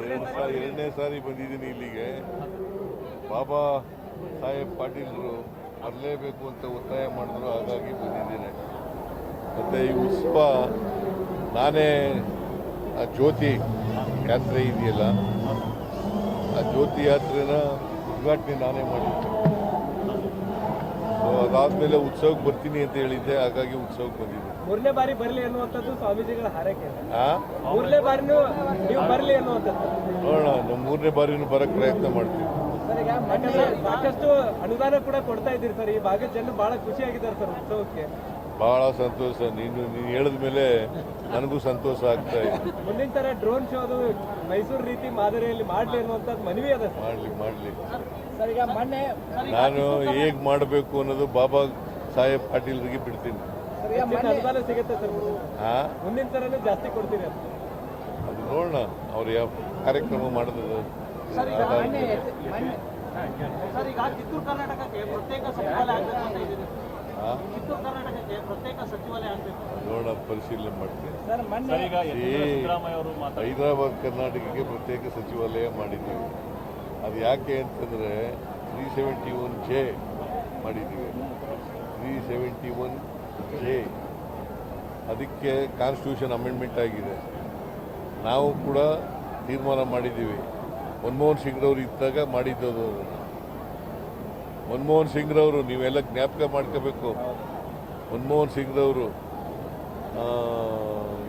ಎರಡು ಸಾರಿ ಎರಡನೇ ಸಾರಿ ಬಂದಿದ್ದೀನಿ ಇಲ್ಲಿಗೆ. ಬಾಬಾ ಸಾಹೇಬ್ ಪಾಟೀಲ್ರು ಬರಲೇಬೇಕು ಅಂತ ಒತ್ತಾಯ ಮಾಡಿದ್ರು, ಹಾಗಾಗಿ ಬಂದಿದ್ದೇನೆ. ಮತ್ತು ಈ ಉತ್ಸವ ನಾನೇ ಆ ಜ್ಯೋತಿ ಯಾತ್ರೆ ಇದೆಯಲ್ಲ ಆ ಜ್ಯೋತಿ ಯಾತ್ರೆನ ಉದ್ಘಾಟನೆ ನಾನೇ ಮಾಡಿದ್ದೆ. ಅದಾದ್ಮೇಲೆ ಉತ್ಸವಕ್ಕೆ ಬರ್ತೀನಿ ಅಂತ ಹೇಳಿದ್ದೆ ಹಾಗಾಗಿ ಉತ್ಸವಕ್ಕೆ ಬಂದಿದ್ದೆ. ಮೂರನೇ ಬಾರಿ ಬರಲಿ ಅನ್ನುವಂಥದ್ದು ಸ್ವಾಮೀಜಿಗಳ ಹಾರೈಕೆ. ಮೂರನೇ ಬಾರಿನೂ ನೀವು ಬರಲಿ ಅನ್ನುವಂಥದ್ದು. ನೋಡೋಣ ನಮ್ಮ ಮೂರನೇ ಬಾರಿನೂ ಬರೋಕ್ಕೆ ಪ್ರಯತ್ನ ಮಾಡ್ತೀವಿ. ಸಾಕಷ್ಟು ಅನುದಾನ ಕೂಡ ಕೊಡ್ತಾ ಇದ್ದೀರಿ ಸರ್. ಈ ಭಾಗದ ಜನ ಬಹಳ ಖುಷಿಯಾಗಿದ್ದಾರೆ ಸರ್ ಉತ್ಸವಕ್ಕೆ. ಬಹಳ ಸಂತೋಷ. ನೀನು ನೀನು ಹೇಳಿದ ಮೇಲೆ ನನಗೂ ಸಂತೋಷ ಆಗ್ತಾ ಇದೆ. ಮುಂದಿನ ತರ ಡ್ರೋನ್ ಶೋ ಅದು ಮೈಸೂರು ರೀತಿ ಮಾದರಿಯಲ್ಲಿ ಮಾಡಲಿ ಅನ್ನುವಂಥದ್ದು ಮನವಿ ಅದ ಸರ್. ಮಾಡಲಿ ಮಾಡಲಿ. ಸರ್ ಈಗ ಮೊನ್ನೆ ನಾನು ಹೇಗ್ ಮಾಡಬೇಕು ಅನ್ನೋದು ಬಾಬಾ ಸಾಹೇಬ್ ಪಾಟೀಲ್ರಿಗೆ ಬಿಡ್ತೀನಿ. ಅನುದಾನ ಸಿಗುತ್ತೆ ಸರ್. ಹಾ? ಮುಂದಿನ ತರನೇ ಜಾಸ್ತಿ ಕೊಡ್ತೀನಿ ಅಂತ. ಅದು ನೋಡೋಣ. ಅವ್ರು ಯಾವ ಕಾರ್ಯಕ್ರಮ ಮಾಡಿದ್ರು ಸರ್ ಈಗ ಕಿತ್ತೂರು ಕರ್ನಾಟಕಕ್ಕೆ ಪ್ರತ್ಯೇಕ ಸಚಿವಾಲಯ ಆಗಬೇಕು ಅಂತ ಹಾ? ಕರ್ನಾಟಕಕ್ಕೆ ಪ್ರತ್ಯೇಕ ಸಚಿವಾಲಯ ಆಗಬೇಕು. ನೋಡೋಣ ಪರಿಶೀಲನೆ ಮಾಡ್ತೀನಿ. ಹೈದರಾಬಾದ್ ಕರ್ನಾಟಕಕ್ಕೆ ಪ್ರತ್ಯೇಕ ಸಚಿವಾಲಯ ಮಾಡಿದ್ದೀವಿ. ಅದು ಯಾಕೆ ಅಂತಂದರೆ ತ್ರೀ ಸೆವೆಂಟಿ ಒನ್ ಜೆ ಮಾಡಿದ್ದೀವಿ. Three seventy one J. ಅದಕ್ಕೆ ಕಾನ್ಸ್ಟಿಟ್ಯೂಷನ್ ಅಮೆಂಡ್ಮೆಂಟ್ ಆಗಿದೆ. ನಾವು ಕೂಡ ತೀರ್ಮಾನ ಮಾಡಿದ್ದೀವಿ. ಮನಮೋಹನ್ ಸಿಂಗ್ರವರು ಇದ್ದಾಗ ಮಾಡಿದ್ದದು ಅದನ್ನು ಮನಮೋಹನ್ ಸಿಂಗ್ರವರು ನೀವೆಲ್ಲ ಜ್ಞಾಪಕ ಮಾಡ್ಕೋಬೇಕು. ಮನಮೋಹನ್ ಸಿಂಗ್ರವರು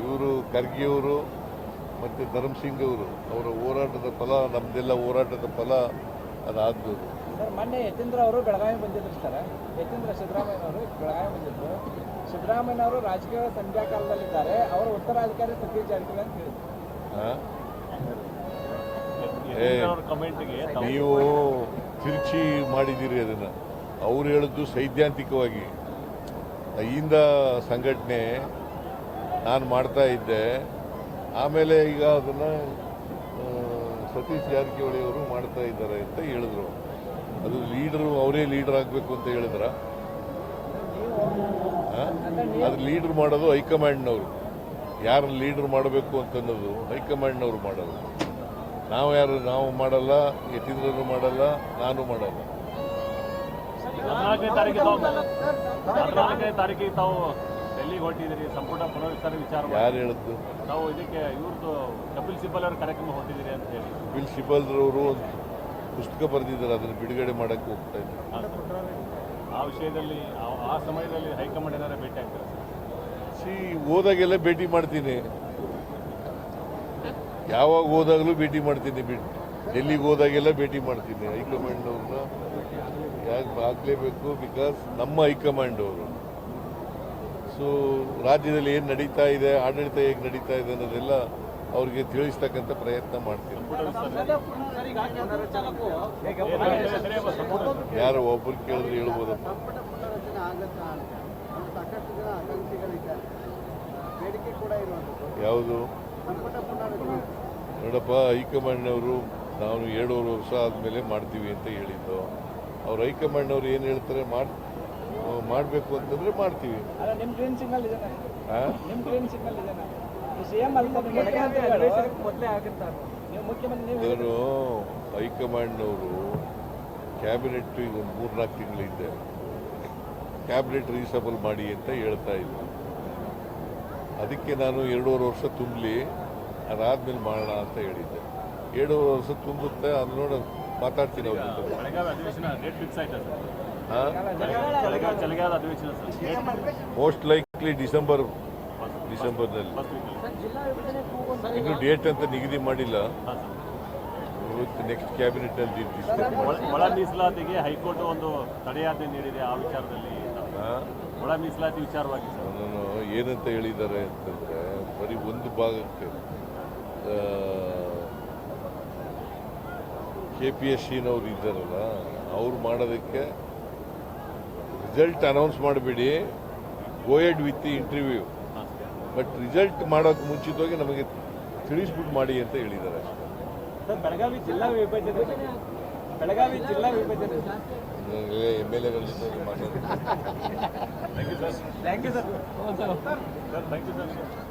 ಇವರು ಖರ್ಗೆಯವರು ಮತ್ತು ಧರ್ಮಸಿಂಗ್ ಅವರು ಅವರ ಹೋರಾಟದ ಫಲ ನಮ್ಮದೆಲ್ಲ ಹೋರಾಟದ ಫಲ ಅದಾದ್ದು ಸರ್ ಮೊನ್ನೆ ಯತೀಂದ್ರ ಅವರು ಬೆಳಗಾವಿ ಬಂದಿದ್ರು ಸರ್. ಯತೀಂದ್ರ ಸಿದ್ದರಾಮಯ್ಯ ಅವರು ಬೆಳಗಾವಿ ಬಂದಿದ್ರು. ಸಿದ್ದರಾಮಯ್ಯ ಅವರು ರಾಜಕೀಯ ಸಂಧ್ಯಾ ಕಾಲದಲ್ಲಿದ್ದಾರೆ ಅವರ ಉತ್ತರಾಧಿಕಾರಿ ಸತೀಶ್ ಜಾರಕಿಹೊಳಿ ಅಂತ ಹೇಳಿದ್ರು. ನೀವು ತಿರುಚಿ ಮಾಡಿದ್ದೀರಿ ಅದನ್ನು. ಅವ್ರು ಹೇಳಿದ್ದು ಸೈದ್ಧಾಂತಿಕವಾಗಿ. ಅಹಿಂದ ಸಂಘಟನೆ ನಾನು ಮಾಡ್ತಾ ಇದ್ದೆ. ಆಮೇಲೆ ಈಗ ಅದನ್ನು ಸತೀಶ್ ಜಾರಕಿಹೊಳಿ ಅವರು ಮಾಡ್ತಾ ಇದ್ದಾರೆ ಅಂತ ಹೇಳಿದ್ರು. ಅದು ಲೀಡರು, ಅವರೇ ಲೀಡರ್ ಆಗಬೇಕು ಅಂತ ಹೇಳಿದ್ರ? ಅದು ಲೀಡರ್ ಮಾಡೋದು ಹೈಕಮಾಂಡ್ನವರು. ಯಾರನ್ನ ಲೀಡರ್ ಮಾಡಬೇಕು ಅಂತನ್ನೋದು ಹೈಕಮಾಂಡ್ನವರು ಮಾಡೋದು. ನಾವು ಯಾರು ನಾವು ಮಾಡಲ್ಲ ಯತೀಂದ್ರನು ಮಾಡಲ್ಲ ನಾನು ಮಾಡಲ್ಲ. ತಾರೀಕಿಗೆ ತಾವು ಡೆಲ್ಲಿಗೆ ಹೊರಟಿದ್ದೀರಿ. ಸಂಪುಟ ಪುನರ್ವಿಚಾರ ವಿಚಾರ. ಯಾರು ಹೇಳಿದ್ದು? ತಾವು ಇದಕ್ಕೆ ಇವ್ರದ್ದು ಕಪಿಲ್ ಸಿಬ್ಬಲ್ ಅವ್ರ ಕಾರ್ಯಕ್ರಮ ಹೊರಟಿದ್ದೀರಿ ಅಂತ ಹೇಳಿ. ಬಿಲ್ ಶಿಬಲ್ರವರು ಒಂದು ಪುಸ್ತಕ ಬರೆದಿದ್ದಾರೆ ಅದನ್ನು ಬಿಡುಗಡೆ ಮಾಡಕ್ಕೆ ಹೋಗ್ತಾ ಇದ್ದಾರೆ. ಆ ವಿಷಯದಲ್ಲಿ ಆ- ಆ ಸಮಯದಲ್ಲಿ ಹೈಕಮಾಂಡ್ ಏನಾರ ಭೇಟಿ ಆಗ್ತಾರೆ ಸಿ ಹೋದಾಗೆಲ್ಲ ಭೇಟಿ ಮಾಡ್ತೀನಿ. ಯಾವಾಗ ಹೋದಾಗಲೂ ಭೇಟಿ ಮಾಡ್ತೀನಿ ಡೆಲ್ಲಿಗೆ ಹೋದಾಗೆಲ್ಲ ಭೇಟಿ ಮಾಡ್ತೀನಿ. ಹೈಕಮಾಂಡ್ ಅವ್ರನ್ನ ಯಾಕೆ ಆಗಲೇಬೇಕು? ಬಿಕಾಸ್ ನಮ್ಮ ಹೈಕಮಾಂಡ್ ಅವರು. ಸೊ ರಾಜ್ಯದಲ್ಲಿ ಏನು ನಡೀತಾ ಇದೆ, ಆಡಳಿತ ಹೇಗೆ ನಡೀತಾ ಇದೆ ಅನ್ನೋದೆಲ್ಲ ಅವ್ರಿಗೆ ತಿಳಿಸ್ತಕ್ಕಂಥ ಪ್ರಯತ್ನ ಮಾಡ್ತೀನಿ. ಯಾರು ಒಬ್ರು ಕೇಳಿದ್ರೆ ಹೇಳ್ಬೋದಪ್ಪ ಯಾವುದು? ನೋಡಪ್ಪ ಹೈಕಮಾಂಡ್ನವರು ನಾವು ಎರಡೂವರೆ ವರ್ಷ ಆದಮೇಲೆ ಮಾಡ್ತೀವಿ ಅಂತ ಹೇಳಿದ್ದು. ಅವ್ರು ಹೈಕಮಾಂಡ್ನವ್ರು ಏನು ಹೇಳ್ತಾರೆ? ಮಾಡಿ ಮಾಡಬೇಕು ಅಂತಂದ್ರೆ ಮಾಡ್ತೀವಿ. ಅಲ್ಲ ನಿಮ್ಮ ಗ್ರೀನ್ ಸಿಗ್ನಲ್ ಇದೆನಾ? ನಿಮ್ಮ ಗ್ರೀನ್ ಸಿಗ್ನಲ್ ಇದೆನಾ? ಸಿ ಎಂ ಅಲ್ಲ ಮೊದಲೇ ಆಗುತ್ತಾರೆ ನೀವು ಮುಖ್ಯಮಂತ್ರಿ ನೀವು ನಾನು ಹೈಕಮಾಂಡ್ನವರು ಕ್ಯಾಬಿನೆಟ್ ಈಗ ಒಂದು ಮೂರ್ನಾಲ್ಕು ತಿಂಗಳಿದ್ದೆ ಕ್ಯಾಬಿನೆಟ್ ರೀಸಬಲ್ ಮಾಡಿ ಅಂತ ಹೇಳ್ತಾ ಇದ್ರು ಅದಕ್ಕೆ ನಾನು ಎರಡೂವರೆ ವರ್ಷ ತುಂಬಲಿ ಅದಾದ್ಮೇಲೆ ಮಾಡೋಣ ಅಂತ ಹೇಳಿದ್ದೆ. ಎರಡೂವರೆ ವರ್ಷ ತುಂಬುತ್ತೆ ಅದು ನೋಡ ಮಾತಾಡ್ತೀನಿ ಅವ್ರ ಜೊತೆ. ಮೋಸ್ಟ್ ಲೈಕ್ಲಿ ಡಿಸೆಂಬರ್ ಡಿಸೆಂಬರ್ನಲ್ಲಿ ಇನ್ನು ಡೇಟ್ ಅಂತ ನಿಗದಿ ಮಾಡಿಲ್ಲ. ನೆಕ್ಸ್ಟ್ ಕ್ಯಾಬಿನೆಟ್ ಅಲ್ಲಿ ಒಳ ಮೀಸಲಾತಿಗೆ ಹೈಕೋರ್ಟ್ ಒಂದು ತಡೆಯಾಜ್ಞೆ ನೀಡಿದೆ ಆ ವಿಚಾರದಲ್ಲಿ. ಒಳ ಮೀಸಲಾತಿ ವಿಚಾರವಾಗಿ ಸರ್. ನಾನು ಏನಂತ ಹೇಳಿದ್ದಾರೆ ಅಂತಂದ್ರೆ ಬರೀ ಒಂದು ಭಾಗಕ್ಕೆ ಕೆ ಪಿ ಎಸ್ ಸಿನವ್ರು ಇದ್ದಾರಲ್ಲ ಅವ್ರು ಮಾಡೋದಕ್ಕೆ ರಿಸಲ್ಟ್ ಅನೌನ್ಸ್ ಮಾಡಬೇಡಿ. Go ahead with interview but result ಮಾಡೋಕೆ ಮುಂಚಿತವಾಗಿ ನಮಗೆ ತಿಳಿಸ್ಬಿಟ್ಟು ಮಾಡಿ ಅಂತ ಹೇಳಿದ್ದಾರೆ ಬೆಳಗಾವಿ ಜಿಲ್ಲಾ ವಿಭಜನೆ ಬೆಳಗಾವಿ ಜಿಲ್ಲಾ ವಿಭಜನೆ ಎಂ ಎಲ್ ಎಗಳ ಜೊತೆ ಮಾತಾಡ್ತೀನಿ thank you sir thank you sir sir thank you sir